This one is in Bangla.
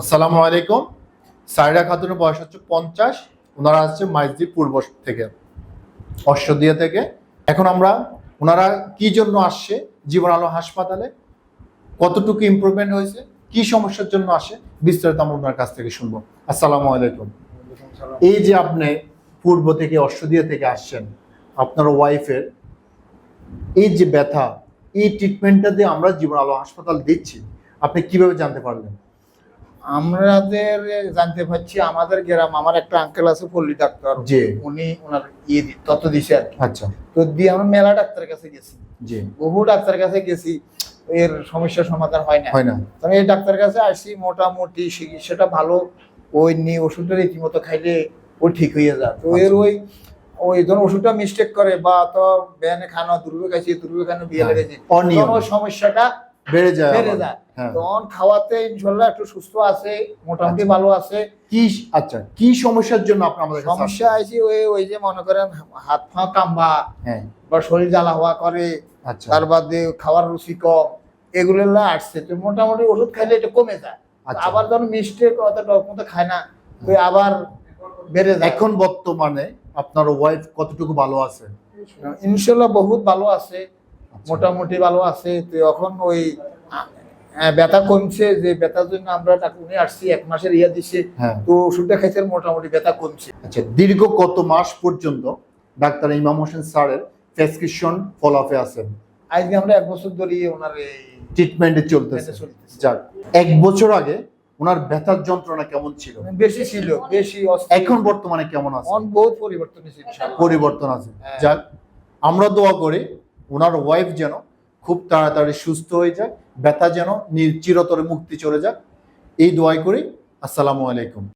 আসসালামু আলাইকুম। সাইরা খাতুনের বয়স হচ্ছে পঞ্চাশ, ওনারা আসছে মাইজদি পূর্ব থেকে, অশ্বদিয়া থেকে। এখন আমরা, ওনারা কি জন্য আসছে? জীবন আলো হাসপাতালে কতটুকু ইমপ্রুভমেন্ট হয়েছে? কি সমস্যার জন্য আসে? বিস্তারিত আমরা ওনার কাছ থেকে শুনব। আসসালামু আলাইকুম। এই যে আপনি পূর্ব থেকে, অশ্বদিয়া থেকে আসছেন, আপনার ওয়াইফের এই যে ব্যথা, এই ট্রিটমেন্টটা দিয়ে আমরা জীবন আলো হাসপাতাল দিচ্ছি, আপনি কীভাবে জানতে পারলেন? আমাদের জানতে পারছি আমাদের গ্রাম আমার একটা আঙ্কেল আছে পল্লী ডাক্তার। জি। উনি ওনার ইয়ে দি- দিছে আর আচ্ছা। তো দিয়ে আমরা মেলা ডাক্তারের কাছে গেছি। জি। বহু ডাক্তারের কাছে গেছি এর সমস্যার সমাধান হয় না। হয় না। তো আমি এই ডাক্তারের কাছে আসি মোটামুটি চিকিৎসাটা ভালো ওই নিয়ে ওষুধটা রীতিমতো খাইলে ও ঠিক হয়ে যায়। তো এর ওই ওই ধরুন ওষুধটা মিস্টেক করে বা তো ব্যানে খানো দুর্বে খাইছি দুর্বে খানো বিয়ে হ্যাঁ, লেগেছে অনিয়ম। সমস্যাটা বেড়ে যায় বেড়ে যায় হ্যাঁ। তখন খাওয়াতে ইনশাল্লাহ একটু সুস্থ আছে মোটামুটি আচ্ছা। ভালো আছে কি আচ্ছা কি সমস্যার জন্য আপনি আমাদের সমস্যা? আছে ওই ওই যে মনে করেন হাত পা কাম্বা হ্যাঁ বা শরীর জ্বালা হওয়া করে আচ্ছা তার বাদে খাওয়ার রুচি কম এগুলো আসছে তো মোটামুটি ওষুধ খাইলে এটা কমে যায় আচ্ছা। আবার যখন মিষ্টি টক মতো খায় না তো আবার বেড়ে যায় এখন বর্তমানে আপনার ওয়াইফ কতটুকু ভালো আছে ইনশাল্লাহ বহুত ভালো আছে। মোটামুটি ভালো আছে। তো এখন ওই ব্যথা কমছে যে ব্যথার জন্য আমরা উনি আসছি এক মাসের ইয়া দিছে হ্যাঁ। তো ওষুধটা খাইছে মোটামুটি ব্যথা কমছে। আচ্ছা দীর্ঘ কত মাস পর্যন্ত ডাক্তার ইমাম হোসেন স্যারের প্রেসক্রিপশন ফলো আপে আছেন? আজকে আমরা এক বছর ধরে ওনার এই ট্রিটমেন্টে চলতেছে। যাক এক বছর আগে ওনার ব্যথার যন্ত্রণা কেমন ছিল? বেশি ছিল বেশি এখন বর্তমানে কেমন আছে? অন বহুত পরিবর্তন হয়েছে পরিবর্তন আছে। হ্যাঁ। যাক আমরা দোয়া করি ওনার ওয়াইফ যেন খুব তাড়াতাড়ি সুস্থ হয়ে যায়, ব্যথা যেন চিরতরে মুক্তি চলে যাক এই দোয়াই করি। আসসালামু আলাইকুম।